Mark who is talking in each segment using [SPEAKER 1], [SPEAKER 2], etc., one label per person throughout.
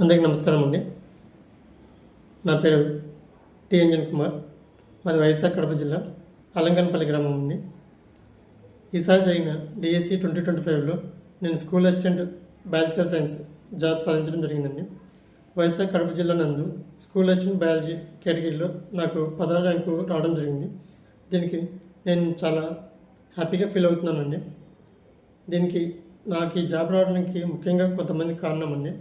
[SPEAKER 1] అందరికీ నమస్కారం అండి. నా పేరు టి అంజన్ కుమార్. మాది వైఎస్ఆర్ కడప జిల్లా అలంకన్పల్లి గ్రామం అండి. ఈసారి జరిగిన డిఎస్సి ట్వంటీ ట్వంటీ ఫైవ్లో నేను school assistant biological science job సాధించడం జరిగిందండి. వైఎస్ఆర్ కడప జిల్లా నందు స్కూల్ అసిస్టెంట్ బయాలజీ కేటగిరీలో నాకు పదహారు ర్యాంకు రావడం జరిగింది. దీనికి నేను చాలా హ్యాపీగా ఫీల్ అవుతున్నానండి. దీనికి నాకు ఈ జాబ్ రావడానికి ముఖ్యంగా కొంతమంది కారణం అండి.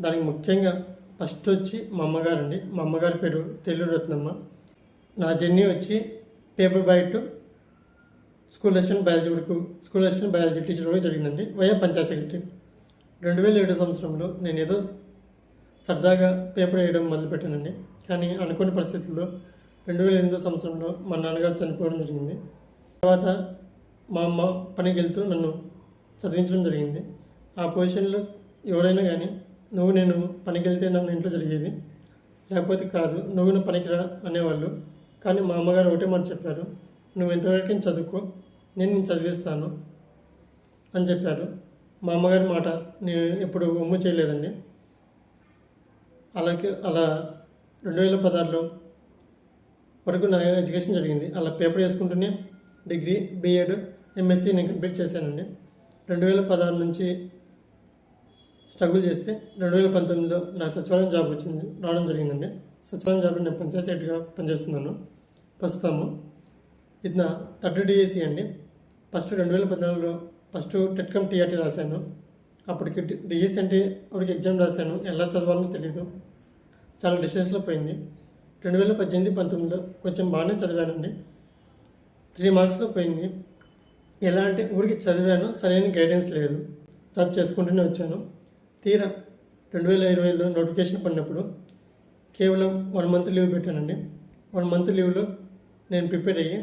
[SPEAKER 1] దానికి ముఖ్యంగా ఫస్ట్ వచ్చి మా అమ్మగారు అండి మా అమ్మగారి పేరు తెలుగు రత్నమ్మ. నా జర్నీ వచ్చి paper boy to school assistant biology వరకు స్కూల్ అసిస్టెంట్ బయాలజీ టీచర్ వరకు జరిగిందండి. YS panchayat secretary. రెండు వేల ఏడో సంవత్సరంలో నేను ఏదో సరదాగా పేపర్ వేయడం మొదలుపెట్టానండి. కానీ అనుకోని పరిస్థితుల్లో రెండు వేల ఎనిమిదో సంవత్సరంలో మా నాన్నగారు చనిపోవడం జరిగింది. తర్వాత మా అమ్మ పనికి వెళ్తూ నన్ను చదివించడం జరిగింది. ఆ పొజిషన్లో ఎవరైనా కానీ నువ్వు నేను పనికి వెళ్తే నన్ను ఇంట్లో జరిగేది. లేకపోతే కాదు నువ్వు నువ్వు పనికిరా అనేవాళ్ళు. కానీ మా అమ్మగారు ఒకటే మాట చెప్పారు. నువ్వు ఎంతవరకు చదువుకో నేను నేను చదివిస్తాను అని చెప్పారు. మా అమ్మగారి మాట నేను ఎప్పుడు ఒమ్ము చేయలేదండి. అలాగే అలా రెండు వేల పదహారులో వరకు నా ఎడ్యుకేషన్ జరిగింది. అలా పేపర్ వేసుకుంటూనే డిగ్రీ బీఎడ్ ఎంఎస్సీ నేను కంప్లీట్ చేశానండి. రెండు వేల పదహారు నుంచి స్ట్రగుల్ చేస్తే రెండు వేల పంతొమ్మిదిలో నాకు సచివాలయం జాబ్ వచ్చింది రావడం జరిగిందండి. సచివాలయం జాబ్లో నేను పంచాయతీగా పనిచేస్తున్నాను. ప్రస్తుతము ఇది నా థర్డ్ డిఎస్సి అండి. ఫస్ట్ రెండు వేల పద్నాలుగులో ఫస్ట్ టెట్కమ్ టీఆర్టీ రాశాను. అప్పటికి డిఎస్సి అంటే అప్పటికి ఎగ్జామ్ రాశాను. ఎలా చదవాలో తెలియదు చాలా డిస్టెన్స్లో పోయింది. రెండు వేల పద్దెనిమిది పంతొమ్మిదిలో కొంచెం బాగానే చదివానండి. త్రీ మార్క్స్లో పోయింది. ఎలా అంటే ఊరికి చదివాను. సరైన గైడెన్స్ లేదు. జాబ్ చేసుకుంటూనే వచ్చాను. తీరా రెండు వేల ఇరవైలో నోటిఫికేషన్ పడినప్పుడు కేవలం వన్ మంత్ లీవ్ పెట్టానండి. వన్ మంత్ లీవ్లో నేను ప్రిపేర్ అయ్యి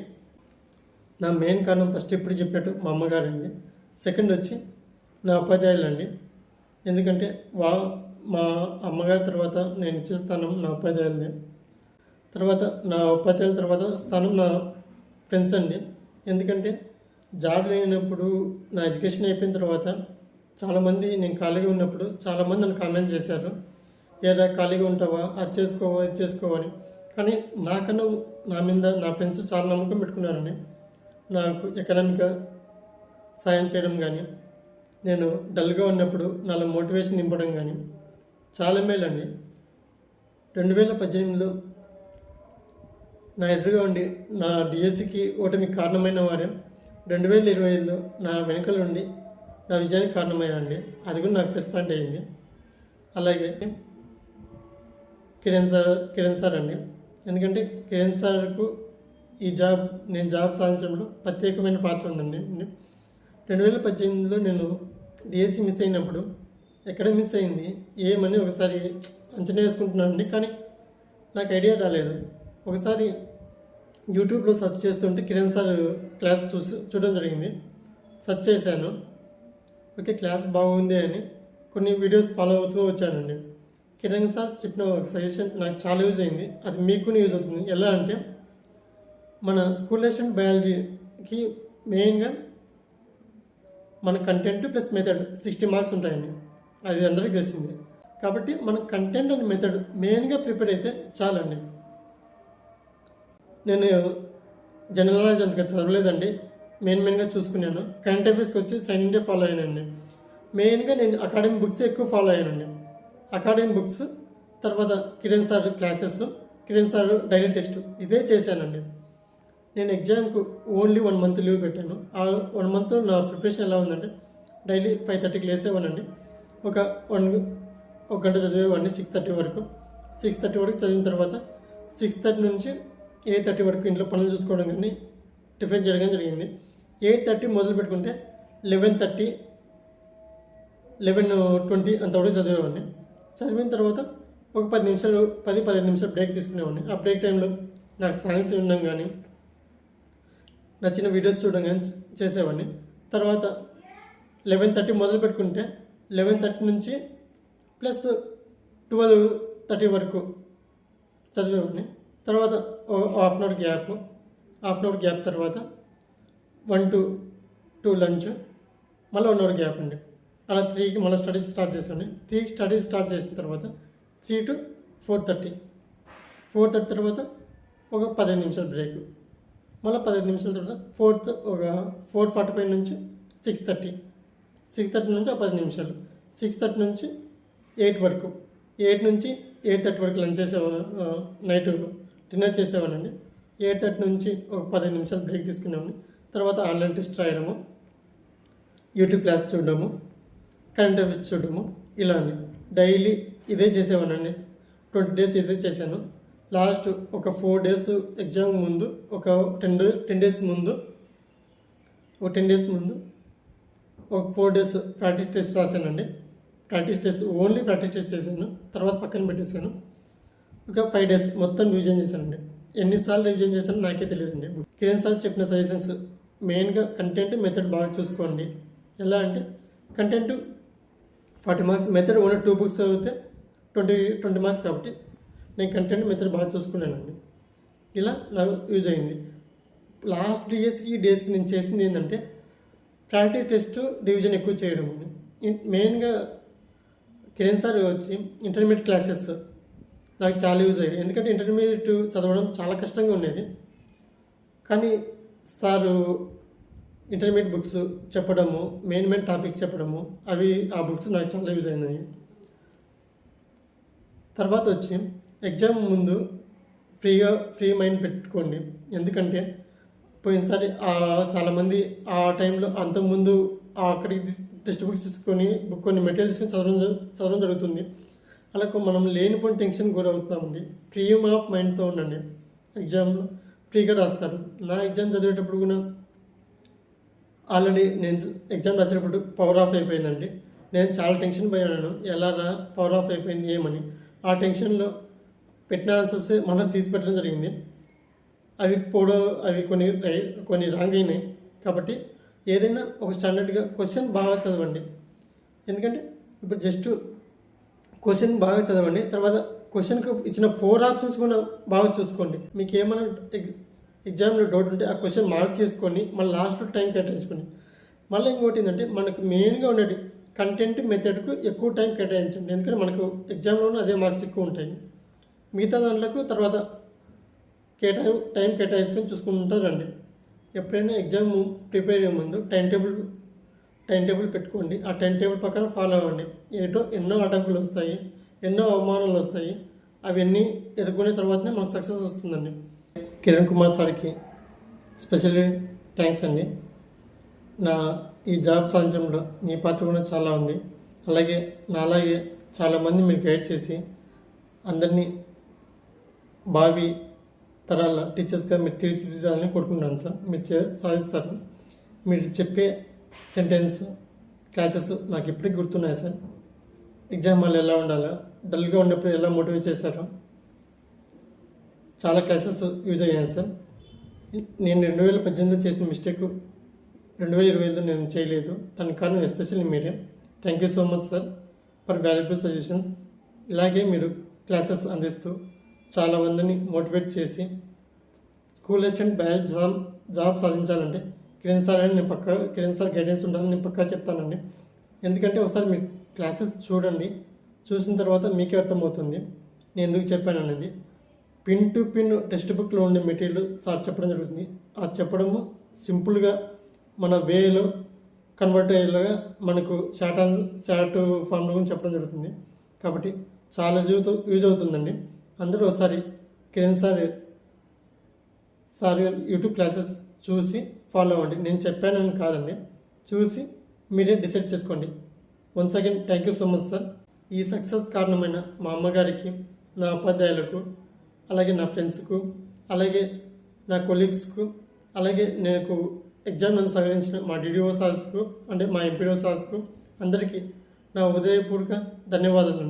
[SPEAKER 1] నా మెయిన్ కారణం ఫస్ట్ ఇప్పుడు చెప్పినట్టు మా అమ్మగారండి సెకండ్ వచ్చి నా ఉపాధ్యాయులు అండి ఎందుకంటే వా మా అమ్మగారి తర్వాత నేను ఇచ్చే స్థానం నా ఉపాధ్యాయులది. తర్వాత నా ఉపాధ్యాయుల తర్వాత స్థానం నా ఫ్రెండ్స్ అండి. ఎందుకంటే జాబ్ లేనప్పుడు నా ఎడ్యుకేషన్ అయిపోయిన తర్వాత చాలామంది నేను ఖాళీగా ఉన్నప్పుడు చాలామంది నన్ను కామెంట్ చేశారు. ఏరా ఖాళీగా ఉంటావా? అది చేసుకోవా? ఇది చేసుకోవా? అని. కానీ నాకన్నా నా మీద నా ఫ్రెండ్స్ చాలా నమ్మకం పెట్టుకున్నారండి. నాకు ఎకనామిక్గా సాయం చేయడం కానీ నేను డల్గా ఉన్నప్పుడు నాలో మోటివేషన్ నింపడం కానీ చాలా మేలండి రెండు వేల పద్దెనిమిదిలో నా ఎదురుగా ఉండి నా డిఎస్సికి ఓటమికి కారణమైన వారే. రెండు వేల ఇరవై ఐదులో నా వెనుకలు ఉండి నా విజయానికి కారణమయ్యండి అది కూడా నాకు ప్లస్ పాయింట్ అయ్యింది. అలాగే కిరణ్ సార్ కిరణ్ సార్ అండి. ఎందుకంటే కిరణ్ సార్కు ఈ జాబ్ నేను జాబ్ సాధించడంలో ప్రత్యేకమైన పాత్ర ఉందండి. రెండు వేల పద్దెనిమిదిలో నేను డిఎస్సి మిస్ అయినప్పుడు ఎక్కడ మిస్ అయింది ఏమని ఒకసారి అంచనా వేసుకుంటున్నానండి. కానీ నాకు ఐడియా రాలేదు. ఒకసారి యూట్యూబ్లో సెర్చ్ చేస్తుంటే కిరణ్ సార్ క్లాస్ చూసి చూడడం జరిగింది. సెర్చ్ చేశాను. ఓకే క్లాస్ బాగుంది అని కొన్ని వీడియోస్ ఫాలో అవుతూ వచ్చానండి. కిరణ్ సార్ చెప్పిన ఒక సజెషన్ నాకు చాలా యూజ్ అయింది. అది మీకు కూడా యూజ్ అవుతుంది. ఎలా అంటే మన స్కూల్ లెషన్ బయాలజీకి మెయిన్గా మన content plus method sixty marks ఉంటాయండి. అది అందరికీ తెలిసిందే. కాబట్టి మన కంటెంట్ అండ్ మెథడ్ మెయిన్గా ప్రిపేర్ అయితే చాలండి. నేను జనరల్ నాలెడ్జ్ అంతగా చదవలేదండి. మెయిన్ మెయిన్గా చూసుకున్నాను. కరెంట్ అఫేర్స్కి వచ్చి సైన్ ఇండియా ఫాలో అయ్యానండి మెయిన్గా నేను అకాడమీ బుక్స్ ఎక్కువ ఫాలో అయ్యానండి. అకాడమీ బుక్స్ తర్వాత Kiran sir classes Kiran sir daily test ఇదే చేశానండి. నేను ఎగ్జామ్కు ఓన్లీ వన్ మంత్ లీవ్ పెట్టాను. ఆ వన్ మంత్ నా ప్రిపరేషన్ ఎలా ఉందంటే డైలీ ఫైవ్ థర్టీకి లేసేవానండి ఒక వన్ ఒక గంట చదివేవాడిని సిక్స్ థర్టీ వరకు. సిక్స్ థర్టీ వరకు చదివిన తర్వాత సిక్స్ థర్టీ నుంచి ఎయిట్ థర్టీ వరకు ఇంట్లో పనులు చూసుకోవడం కానీ టిఫిన్ చేయడం జరిగింది. ఎయిట్ థర్టీ మొదలు పెట్టుకుంటే లెవెన్ థర్టీ లెవెన్ ట్వంటీ అంతవరకు చదివేవాడిని. చదివిన తర్వాత ఒక పది నిమిషాలు పది పదిహేను నిమిషాలు బ్రేక్ తీసుకునేవాడిని. ఆ బ్రేక్ టైంలో నాకు సాంగ్స్ వినడం కానీ నచ్చిన వీడియోస్ చూడడం కానీ చేసేవాడిని. తర్వాత లెవెన్ థర్టీ మొదలు పెట్టుకుంటే లెవెన్ థర్టీ నుంచి ప్లస్ ట్వెల్వ్ థర్టీ వరకు చదివేవాడిని. తర్వాత half an hour gap half an hour gap తర్వాత వన్ టు టూ లంచ్ మళ్ళీ వన్ అవర్ గ్యాప్ అండి. అలా త్రీకి మళ్ళీ స్టడీస్ స్టార్ట్ చేసాను త్రీకి స్టడీస్ స్టార్ట్ చేసిన తర్వాత three to four thirty four thirty తర్వాత ఒక పదిహేను నిమిషాలు బ్రేక్ మళ్ళీ పదిహేను నిమిషాల తర్వాత ఫోర్త్ ఒక ఫోర్ ఫార్టీ ఫైవ్ నుంచి సిక్స్ థర్టీ సిక్స్ థర్టీ నుంచి ఒక పది నిమిషాలు. సిక్స్ థర్టీ నుంచి ఎయిట్ వరకు. ఎయిట్ నుంచి ఎయిట్ థర్టీ వరకు లంచ్ చేసేవా నైట్ డిన్నర్ చేసేవానండి ఎయిట్ థర్టీ నుంచి ఒక పదిహేను నిమిషాలు బ్రేక్ తీసుకునేవాడిని. తర్వాత ఆన్లైన్ టెస్ట్ రాయడము యూట్యూబ్ క్లాస్ చూడడము కరెంట్ అఫేర్స్ చూడడము ఇలా అండి. డైలీ ఇదే చేసేవాడిని ట్వంటీ డేస్ ఇదే చేశాను. లాస్ట్ ఒక ఫోర్ డేస్ ఎగ్జామ్ ముందు ఒక టెన్ టెన్ డేస్ ముందు ఒక టెన్ డేస్ ముందు ఒక four days practice test రాశానండి. Practice test only practice test చేశాను. తర్వాత పక్కన పెట్టేశాను. ఒక ఫైవ్ డేస్ మొత్తం రివిజన్ చేశానండి. ఎన్నిసార్లు రివిజన్ చేశానో నాకే తెలియదండి. కిరణ్ సార్ చెప్పిన సజెషన్స్ మెయిన్గా కంటెంట్ మెథడ్ బాగా చూసుకోండి. ఎలా అంటే content forty marks method only two books చదివితే ట్వంటీ ట్వంటీ మార్క్స్ కాబట్టి నేను కంటెంట్ మెథడ్ బాగా చూసుకున్నానండి ఇలా నాకు యూజ్ అయింది. లాస్ట్ డేస్కి డేస్కి నేను చేసింది ఏంటంటే ప్రాక్టీస్ టెస్ట్ డివిజన్ ఎక్కువ చేయడం మెయిన్గా కిరణ్ సార్ వచ్చి ఇంటర్మీడియట్ క్లాసెస్ నాకు చాలా యూజ్ అయ్యాయి. ఎందుకంటే ఇంటర్మీడియట్ చదవడం చాలా కష్టంగా ఉండేది. కానీ సారు ఇంటర్మీడియట్ బుక్స్ చెప్పడము మెయిన్ మెయిన్ టాపిక్స్ చెప్పడము అవి ఆ బుక్స్ నాకు చాలా యూజ్ అయినాయి. తర్వాత వచ్చి ఎగ్జామ్ ముందు ఫ్రీగా ఫ్రీ మైండ్ పెట్టుకోండి. ఎందుకంటే పోయినసారి చాలామంది ఆ టైంలో అంతకుముందు అక్కడికి టెక్స్ట్ బుక్స్ తీసుకొని బుక్ కొన్ని మెటీరియల్ తీసుకొని చదవడం చదవడం జరుగుతుంది. అలా మనం లేనిపోయిన టెన్షన్ గురవుతామండి. ఫ్రీ ఆఫ్ మైండ్తో ఉండండి. ఎగ్జామ్లో ఫ్రీగా రాస్తారు. నా ఎగ్జామ్ చదివేటప్పుడు కూడా ఆల్రెడీ నేను ఎగ్జామ్ రాసేటప్పుడు పవర్ ఆఫ్ అయిపోయిందండి. నేను చాలా టెన్షన్ పోయాను ఎలా రా పవర్ ఆఫ్ అయిపోయింది ఏమని. ఆ టెన్షన్లో పెట్టిన ఆన్సర్స్ మళ్ళీ తీసి పెట్టడం జరిగింది. అవి పోడో అవి కొన్ని కొన్ని రాంగ్ అయినాయి. కాబట్టి ఏదైనా ఒక స్టాండర్డ్గా క్వశ్చన్ బాగా చదవండి. ఎందుకంటే ఇప్పుడు జస్ట్ క్వశ్చన్ బాగా చదవండి. తర్వాత క్వశ్చన్కి ఇచ్చిన ఫోర్ ఆప్షన్స్ కూడా బాగా చూసుకోండి. మీకు ఏమైనా ఎగ్ ఎగ్జామ్లో డౌట్ ఉంటే ఆ క్వశ్చన్ మార్క్ చేసుకొని మళ్ళీ లాస్ట్లో టైం కేటాయించుకోండి. మళ్ళీ ఇంకోటి ఏంటంటే మనకు మెయిన్గా ఉండేది కంటెంట్ మెథడ్కు ఎక్కువ టైం కేటాయించండి. ఎందుకంటే మనకు ఎగ్జామ్లోనూ అదే మార్క్స్ ఎక్కువ ఉంటాయి. మిగతా దాంట్లకు తర్వాత కేటాయి టైం కేటాయించుకొని చూసుకుంటారండి ఎప్పుడైనా ఎగ్జామ్ ప్రిపేర్ అయ్యే ముందు టైం టేబుల్ టైం టేబుల్ పెట్టుకోండి. ఆ టైం టేబుల్ ప్రకారం ఫాలో అవ్వండి. ఏటో ఎన్నో అటంకులు వస్తాయి. ఎన్నో అవమానాలు వస్తాయి. అవన్నీ ఎదుర్కొనే తర్వాతనే మనకు సక్సెస్ వస్తుందండి. కిరణ్ కుమార్ సార్కి స్పెషల్లీ థ్యాంక్స్ అండి. నా ఈ జాబ్ సాధించడంలో మీ పాత్ర కూడా చాలా ఉంది. అలాగే నా అలాగే చాలామంది మీరు గైడ్ చేసి అందరినీ భావి తరాల టీచర్స్గా మీరు తీర్చిదిద్దాలని కోరుకుంటున్నాను సార్. మీరు చే సాధిస్తారు. మీరు చెప్పే సెంటెన్స్ క్లాసెస్ నాకు ఇప్పటికి గుర్తున్నాయి సార్. ఎగ్జామ్ వాళ్ళు ఎలా ఉండాలో డల్గా ఉన్నప్పుడు ఎలా మోటివేట్ చేశారో. చాలా క్లాసెస్ యూజ్ అయ్యాను సార్ నేను రెండు వేల పద్దెనిమిదిలో చేసిన మిస్టేక్ రెండు వేల ఇరవై ఐదులో నేను చేయలేదు. దానికి కారణం ఎస్పెషల్లీ మీరే. Thank you so much sir for valuable suggestions ఇలాగే మీరు క్లాసెస్ అందిస్తూ చాలా మందిని మోటివేట్ చేసి స్కూల్ అసిస్టెంట్ బ్యాల్ జాబ్ జాబ్ సాధించాలంటే కిరణ్ సార్ అని నేను పక్క కిరణ్ సార్ గైడెన్స్ ఉండాలని నేను పక్కా చెప్తానండి. ఎందుకంటే ఒకసారి మీరు క్లాసెస్ చూడండి. చూసిన తర్వాత మీకే అర్థమవుతుంది. నేను ఎందుకు చెప్పాను అనేది. పిన్ టు పిన్ టెక్స్ట్ బుక్లో ఉండే మెటీరియల్ సార్ చెప్పడం జరుగుతుంది. ఆ చెప్పడము సింపుల్గా మన వేలో కన్వర్ట్ అయ్యేలాగా మనకు షార్ట్ షార్ట్ ఫామ్లో చెప్పడం జరుగుతుంది. కాబట్టి చాలా యూజ్ యూజ్ అవుతుందండి. అందరూ ఒకసారి Kiran sir sir YouTube classes చూసి ఫాలో అవ్వండి. నేను చెప్పానని కాదండి. చూసి మీరే డిసైడ్ చేసుకోండి. Once again thank you so much sir. ఈ సక్సెస్ కారణమైన మా అమ్మగారికి నా ఉపాధ్యాయులకు అలాగే నా ఫ్రెండ్స్కు అలాగే నా కొలీగ్స్కు అలాగే నాకు ఎగ్జామ్ నన్ను సహకరించిన మా డిడిఓ సార్స్కు అంటే మా ఎంపీడో సార్స్కు అందరికీ నా ఉదయపూర్వక ధన్యవాదాలు.